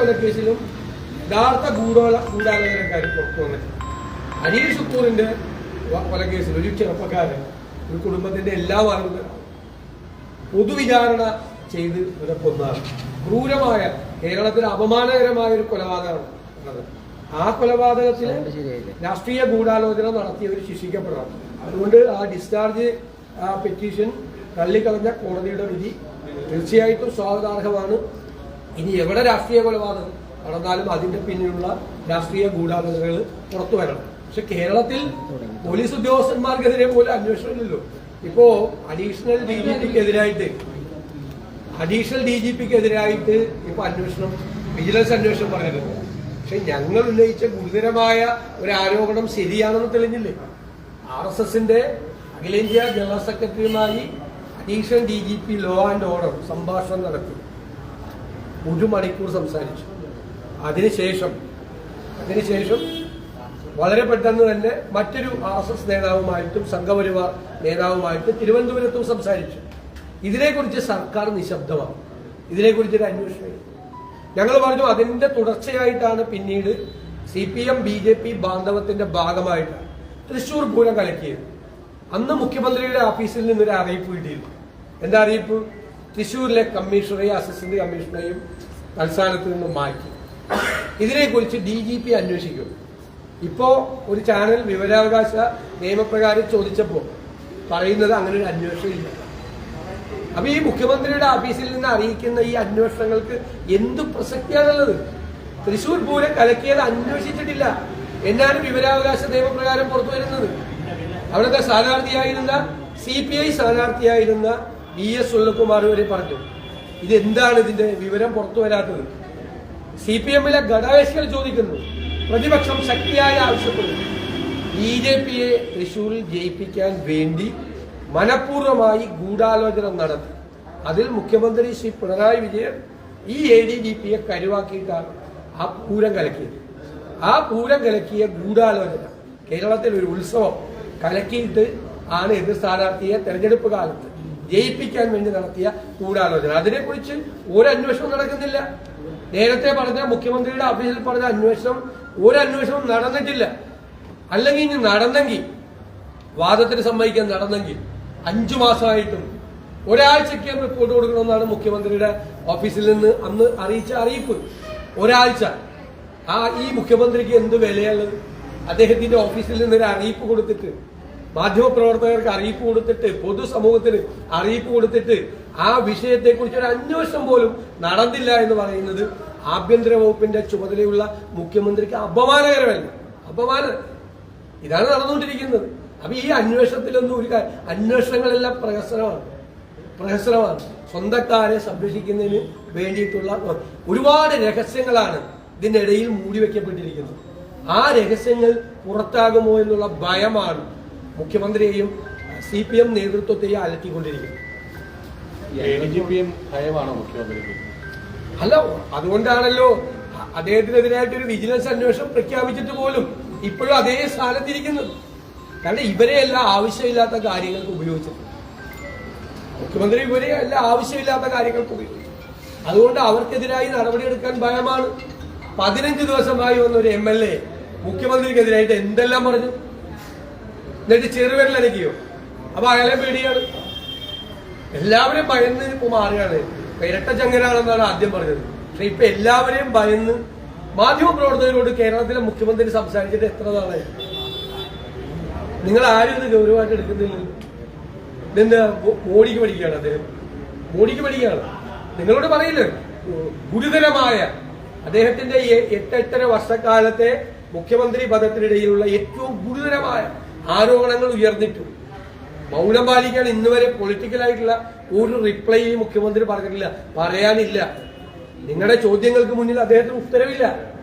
കൊലക്കേസിലും യഥാർത്ഥ ഗൂഢോല ഗൂഢാലോചനക്കാർ പുറത്തു വന്നിട്ടുണ്ട്. അനിൽ ഷുക്കൂറിന്റെ കൊലക്കേസിൽ ഒരു ചെറുപ്പക്കാരൻ ഒരു കുടുംബത്തിന്റെ എല്ലാ വർഗ പൊതുവിചാരണ ചെയ്ത് ഇവരെ ക്രൂരമായ കേരളത്തിൽ അപമാനകരമായ ഒരു കൊലപാതകമാണ് ആ കൊലപാതകത്തിൽ രാഷ്ട്രീയ ഗൂഢാലോചന നടത്തിയവർ ശിക്ഷിക്കപ്പെടണം. അതുകൊണ്ട് ആ ഡിസ്ചാർജ് ആ പെറ്റീഷൻ തള്ളിക്കളഞ്ഞ കോടതിയുടെ വിധി തീർച്ചയായിട്ടും സ്വാഗതാർഹമാണ്. ഇനി എവിടെ രാഷ്ട്രീയ കൊലപാതകം നടന്നാലും അതിന്റെ പിന്നിലുള്ള രാഷ്ട്രീയ ഗൂഢാലോചനകൾ പുറത്തു വരണം. പക്ഷെ കേരളത്തിൽ പോലീസ് ഉദ്യോഗസ്ഥന്മാർക്കെതിരെ പോലും അന്വേഷണമില്ലല്ലോ. ഇപ്പോ അഡീഷണൽ ഡി ജി പിക്കെതിരായിട്ട് അഡീഷണൽ ഡി ജി പിക്കെതിരായിട്ട് ഇപ്പൊ അന്വേഷണം വിജിലൻസ് അന്വേഷണം പറഞ്ഞിട്ടുണ്ട് പക്ഷെ ഞങ്ങൾ ഉന്നയിച്ച ഗുരുതരമായ ഒരു ആരോപണം ശരിയാണെന്ന് തെളിഞ്ഞില്ലേ? ആർ എസ് എസിന്റെ അഖിലേന്ത്യാ general സെക്രട്ടറിയുമായി additional D G P law and order സംഭാഷണം നടത്തി. ഒരു മണിക്കൂർ സംസാരിച്ചു. അതിനുശേഷം അതിനുശേഷം വളരെ പെട്ടെന്ന് തന്നെ മറ്റൊരു ആർ എസ് എസ് നേതാവുമായിട്ടും സംഘപരിവാർ നേതാവുമായിട്ടും തിരുവനന്തപുരത്തും സംസാരിച്ചു. ഇതിനെക്കുറിച്ച് സർക്കാർ നിശബ്ദമാണ്. ഇതിനെക്കുറിച്ച് ഒരു അന്വേഷണം ഞങ്ങൾ പറഞ്ഞു അതിന്റെ തുടർച്ചയായിട്ടാണ് പിന്നീട് C P M B J P ബാന്ധവത്തിന്റെ ഭാഗമായിട്ട് തൃശൂർ പൂരം കലക്കിയത്. അന്ന് മുഖ്യമന്ത്രിയുടെ ഓഫീസിൽ നിന്നൊരു അറിയിപ്പ് കിട്ടിയിരുന്നു. എന്താ അറിയിപ്പ്? തൃശൂരിലെ കമ്മീഷണറെയും അസിസ്റ്റന്റ് കമ്മീഷണറെയും തൽസ്ഥാനത്ത് നിന്ന് മാറ്റി. ഇതിനെക്കുറിച്ച് ഡി ജി പി അന്വേഷിക്കും. ഇപ്പോ ഒരു ചാനൽ വിവരാവകാശ നിയമപ്രകാരം ചോദിച്ചപ്പോൾ പറയുന്നത് അങ്ങനെ ഒരു അന്വേഷണം ഇല്ല. അപ്പൊ ഈ മുഖ്യമന്ത്രിയുടെ ഓഫീസിൽ നിന്ന് അറിയിക്കുന്ന ഈ അന്വേഷണങ്ങൾക്ക് എന്ത് പ്രസക്തിയാണുള്ളത്? തൃശൂർ പൂരം കലക്കിയത് അന്വേഷിച്ചിട്ടില്ല. എന്നാണ് വിവരാവകാശ നിയമപ്രകാരം പുറത്തു വരുന്നത്? അവിടുത്തെ സ്ഥാനാർത്ഥിയായിരുന്ന സി പി ഐ സ്ഥാനാർത്ഥിയായിരുന്ന വി എസ് സുനിൽകുമാർ വരെ പറഞ്ഞു. ഇത് എന്താണ് ഇതിന്റെ വിവരം പുറത്തു വരാത്തത്? സി പി എമ്മിലെ ഘടകകക്ഷികൾ ചോദിക്കുന്നു. പ്രതിപക്ഷം ശക്തിയായി ആവശ്യപ്പെടുന്നു. ബി ജെ പിയെ തൃശൂരിൽ ജയിപ്പിക്കാൻ വേണ്ടി മനഃപൂർവമായി ഗൂഢാലോചന നടത്തി. അതിൽ മുഖ്യമന്ത്രി ശ്രീ പിണറായി വിജയൻ ഈ എ ഡി ജി പിയെ കരുവാക്കിയിട്ടാണ് ആ പൂരം കലക്കിയത്. ആ പൂരം കലക്കിയ ഗൂഢാലോചന കേരളത്തിൽ ഒരു ഉത്സവം കലക്കിയിട്ട് ആണ് എതിർ സ്ഥാനാർത്ഥിയെ തെരഞ്ഞെടുപ്പ് കാലത്ത് ജയിപ്പിക്കാൻ വേണ്ടി നടത്തിയ ഗൂഢാലോചന അതിനെക്കുറിച്ച് ഒരു അന്വേഷണം നടക്കുന്നില്ല. നേരത്തെ പറഞ്ഞ മുഖ്യമന്ത്രിയുടെ ഓഫീസിൽ പറഞ്ഞ അന്വേഷണം ഒരു അന്വേഷണവും നടന്നിട്ടില്ല. അല്ലെങ്കിൽ ഇനി നടന്നെങ്കിൽ വാദത്തിന് സമ്മതിക്കാൻ നടന്നെങ്കിൽ അഞ്ചു മാസമായിട്ടും ഒരാഴ്ചയ്ക്ക് റിപ്പോർട്ട് കൊടുക്കണമെന്നാണ് മുഖ്യമന്ത്രിയുടെ ഓഫീസിൽ നിന്ന് അന്ന് അറിയിച്ച അറിയിപ്പ്. ഒരാഴ്ച. ആ ഈ മുഖ്യമന്ത്രിക്ക് എന്ത് വിലയുള്ളത് അദ്ദേഹത്തിന്റെ ഓഫീസിൽ നിന്ന് ഒരു അറിയിപ്പ് കൊടുത്തിട്ട് മാധ്യമപ്രവർത്തകർക്ക് അറിയിപ്പ് കൊടുത്തിട്ട് പൊതുസമൂഹത്തിന് അറിയിപ്പ് കൊടുത്തിട്ട് ആ വിഷയത്തെക്കുറിച്ച് ഒരു അന്വേഷണം പോലും നടന്നില്ല എന്ന് പറയുന്നത് ആഭ്യന്തര വകുപ്പിന്റെ ചുമതലയുള്ള മുഖ്യമന്ത്രിക്ക് അപമാനകരമല്ല. അപമാന ഇതാണ് നടന്നുകൊണ്ടിരിക്കുന്നത്. അപ്പൊ ഈ അന്വേഷണത്തിലൊന്നും ഒരു അന്വേഷണങ്ങളെല്ലാം പ്രഹസനമാണ്. പ്രഹസനമാണ്. സ്വന്തക്കാരെ സംരക്ഷിക്കുന്നതിന് വേണ്ടിയിട്ടുള്ള ഒരുപാട് രഹസ്യങ്ങളാണ് ഇതിനിടയിൽ മൂടി വെക്കപ്പെട്ടിരിക്കുന്നത് ആ രഹസ്യങ്ങൾ പുറത്താകുമോ എന്നുള്ള ഭയമാണ് മുഖ്യമന്ത്രിയെയും സി പി എം നേതൃത്വത്തെയും അലട്ടിക്കൊണ്ടിരിക്കുന്നു. അല്ല അതുകൊണ്ടാണല്ലോ അദ്ദേഹത്തിനെതിരായിട്ട് ഒരു വിജിലൻസ് അന്വേഷണം പ്രഖ്യാപിച്ചിട്ട് പോലും ഇപ്പോഴും അതേ സ്ഥാനത്തിരിക്കുന്നത് കാരണം ഇവരെയെല്ലാം ആവശ്യമില്ലാത്ത കാര്യങ്ങൾക്ക് ഉപയോഗിച്ചത് മുഖ്യമന്ത്രി ഇവരെ എല്ലാം ആവശ്യമില്ലാത്ത കാര്യങ്ങൾക്ക് ഉപയോഗിച്ചു. അതുകൊണ്ട് അവർക്കെതിരായി നടപടിയെടുക്കാൻ ഭയമാണ്. പതിനഞ്ച് ദിവസമായി വന്ന ഒരു എം എൽ എ മുഖ്യമന്ത്രിക്കെതിരായിട്ട് എന്തെല്ലാം പറഞ്ഞു? എന്നിട്ട് ചെറുവിരലനക്കിയോ അപ്പൊ അയാളെ പേടിയാണ്. എല്ലാവരെയും ഭയന്ന് ഇപ്പൊ മാറുകയാണ്. ഇരട്ട ചങ്ങനാണെന്നാണ് ആദ്യം പറഞ്ഞത്. പക്ഷെ ഇപ്പൊ എല്ലാവരെയും ഭയന്ന് മാധ്യമ പ്രവർത്തകരോട് കേരളത്തിലെ മുഖ്യമന്ത്രി സംസാരിച്ചിട്ട് എത്ര നാളായി നിങ്ങൾ ആരും ഇത് ഗൗരവമായിട്ട് എടുക്കുന്നില്ലല്ലോ ഇതെന്താ മോഡിക്ക് പഠിക്കുകയാണ് അദ്ദേഹം. മോഡിക്ക് പഠിക്കുകയാണ്. നിങ്ങളോട് പറയില്ലേ? ഗുരുതരമായ അദ്ദേഹത്തിന്റെ എട്ടെട്ടര വർഷക്കാലത്തെ മുഖ്യമന്ത്രി പദത്തിനിടയിലുള്ള ഏറ്റവും ഗുരുതരമായ ആരോപണങ്ങൾ ഉയർന്നിട്ടും. മൗനം പാലിക്കാൻ ഇന്ന് വരെ പൊളിറ്റിക്കലായിട്ടുള്ള ഒരു റിപ്ലൈ മുഖ്യമന്ത്രി പറഞ്ഞിട്ടില്ല. പറയാനില്ല. നിങ്ങളുടെ ചോദ്യങ്ങൾക്ക് മുന്നിൽ അദ്ദേഹത്തിന് ഉത്തരവില്ല.